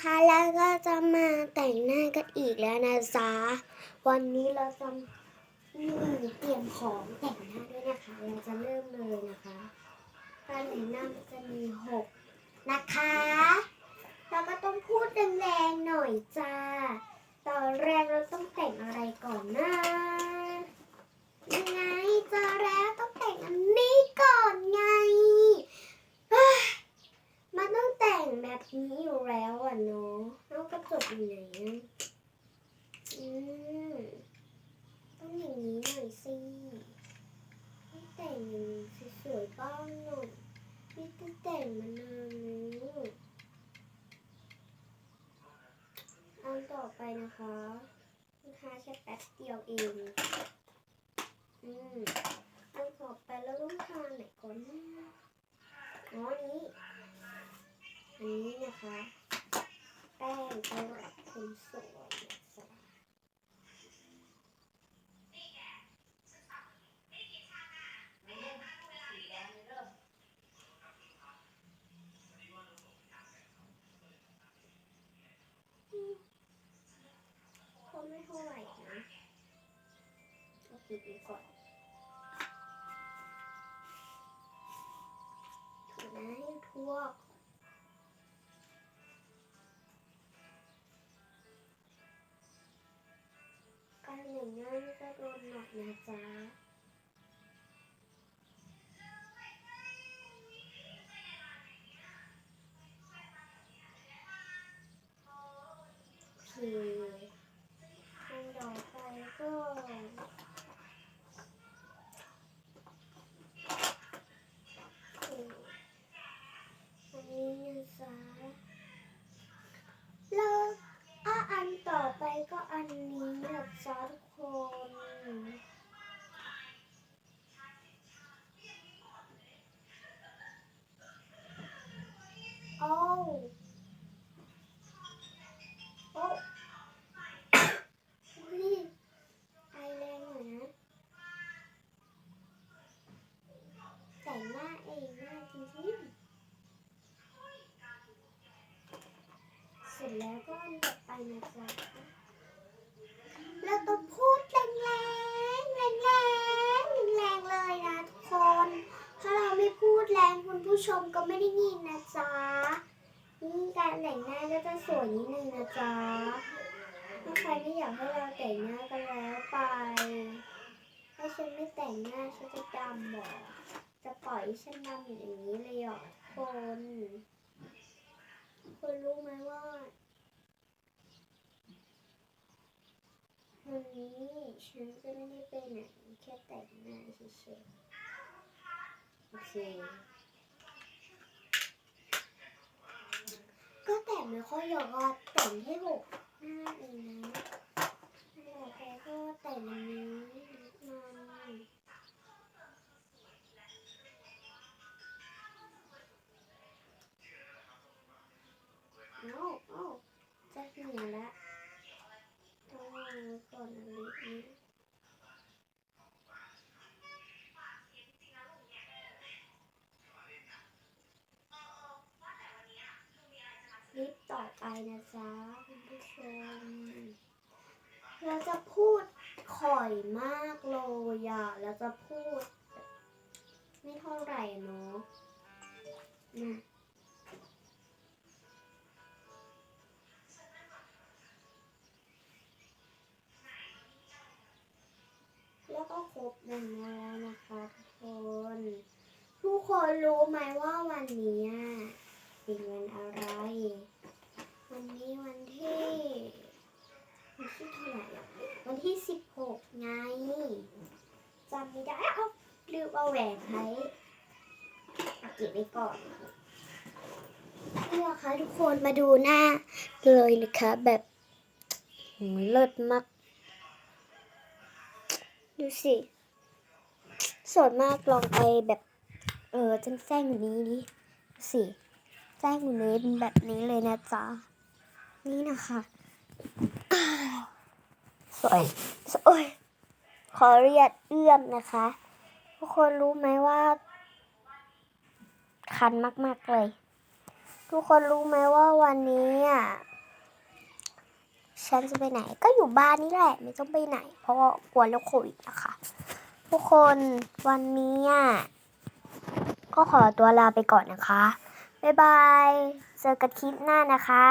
นะคะแล้วก็จะมาแต่งหน้ากันอีกแล้วนะจ๊ะวันนี้เราจะนี่เตรียมของแต่งหน้าด้วยนะคะ เราจะเริ่มเลยนะคะ การแต่งหน้าจะมีหกนะคะ เราก็ต้องพูดแรงๆหน่อยจ้าตอนแรกเราต้องแต่งอะไรก่อนนะยังไงเจอแล้วต้องแต่งอันนี้ก่อนไงเฮ้ยมันต้อง แต่งแบบนี้อยู่แล้วอะเนาะแล้วกระจกอยู่ไหนอะอืมต้องอย่างนี้หน่อยสิแต่งอย่างนี้สวยๆบ้างหน่อยนี่ก็แต่งมานานแล้อันต่อไปนะคะทาแค่แป๊บเดียวเอง อืมอันต่อไปเราต้องทาไหนก่อนนะอ๋ออัน นะคะแป้งสำหรับคนสวยนะจ๊ะก็ไม่เท่าไหร่นะเอาปิดไว้ก่อนถูนะให้ทั่วก นะจ๊ะคืออันต่อไปก็คืออันนี้นะจ๊ะแล้วอะอันต่อไปก็อันนี้นะจ๊ะ แล้วก็อันต่อไปนะจ๊ะเราต้องพูดแรงๆแรงๆแรงๆเลยนะทุกคน ถ้าเราไม่พูดแรงคุณผู้ชมก็ไม่ได้ยินนะจ๊ะนี่การแต่งหน้าก็จะสวยนิดนึงนะจ๊ะถ้าใครไม่อยากให้เราแต่งหน้าก็แล้วไปถ้าฉันไม่แต่งหน้าฉันจะดำบอกจะปล่อยฉันดำอย่างนี้เลยเหรอทุกคนคุณรู้ไหมว่าวันนี้ ฉันจะไม่ได้ไปไหนแค่แต่งหน้าเฉยๆโอเคก็แต่งไม่ค่อยหยอกอะแต่งแค่หกหน้าเองนะแต่อไปก็แต่งอันนี้นิดน่อยเอาเอาจะเหี่ยวละต้องวางไว้ก่อนนะลิปนี้ลิปต่อไปนะ จ๊ะคุณผู้ชมเราจะพูดข่อยมากเลยอะเราจะพูด ไม่เท่าไหร่เนาะนะแล้วก็ครบหนึ่งแล้วนะคะทุกคน ทุกคนรู้ไหมว่าวันนี้อะวันอะไร วันนี้วันที่ วันที่เท่าไหร่อะวันที่สิบหกไง จำไม่ได้เอาลืมเอาแหวนไว้เก็บไว้ก่อนนี่นะคะทุกคนมาดูหน้าเลยนะคะ แบบโหเลิศมาก ดูสิสวยมากลองไปแบบ เออแจ้งๆอยู่นี้ดิสิแจ้งอยู่นี้เป็นแบบนี้เลยนะจ๊ะ นี่นะคะ สวย สวย ขอเรียกเอื้อมนะคะ ทุกคนรู้ไหมว่า คันมาก ๆ เลย ทุกคนรู้ไหมว่าวันนี้อะฉันจะไปไหนก็อยู่บ้านนี่แหละไม่ต้องไปไหน เพราะว่ากลัวโรคโควิดนะคะ ทุกคนวันนี้อะก็ขอตัวลาไปก่อนนะคะ บ๊ายบาย เจอกันคลิปหน้านะคะ